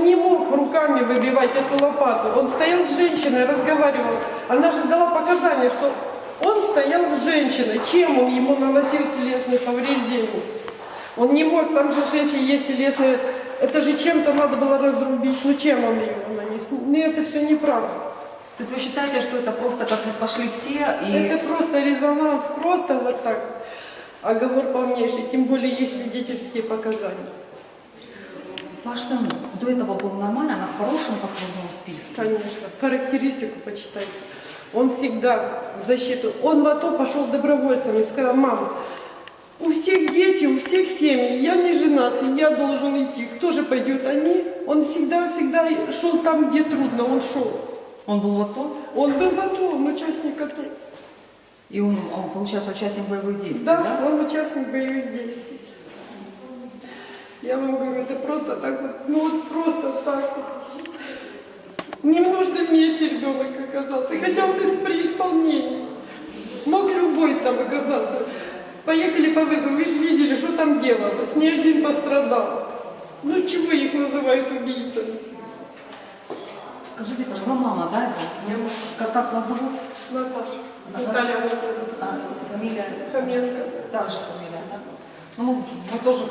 Он не мог руками выбивать эту лопату. Он стоял с женщиной, разговаривал. Она же дала показания, что он стоял с женщиной. Чем он ему наносил телесные повреждения? Он не мог, там же, если есть телесные, это же чем-то надо было разрубить. Ну чем он его нанес? Ну, это все неправда. То есть вы считаете, что это просто как пошли все и... Это просто резонанс, просто вот так. Оговор полнейший, тем более есть свидетельские показания. Ваш сын до этого был нормально, на хорошем послужном списке? Конечно, характеристику почитайте. Он всегда в защиту. Он в АТО пошел добровольцем и сказал, мама, у всех дети, у всех семьи, я не женатый, я должен идти. Кто же пойдет? Они. Он всегда-всегда шел там, где трудно, он шел. Он был в АТО, Он был в АТО, он участник АТО. и он, он получается, участник боевых действий, Да, да? он участник боевых действий. Я вам говорю, это просто так вот, ну вот просто так вот. Не в нужном месте ребенок оказался, хотя он из при исполнении. Мог любой там оказаться. Поехали по вызову, вы же видели, что там делалось, ни один пострадал. Ну чего их называют убийцами? Скажите, пожалуйста, мама, да? Как, как вас зовут? Наташа, Наталья Анатольевна, А, фамилия? Хоменко. Та же фамилия, да? Ну, мы тоже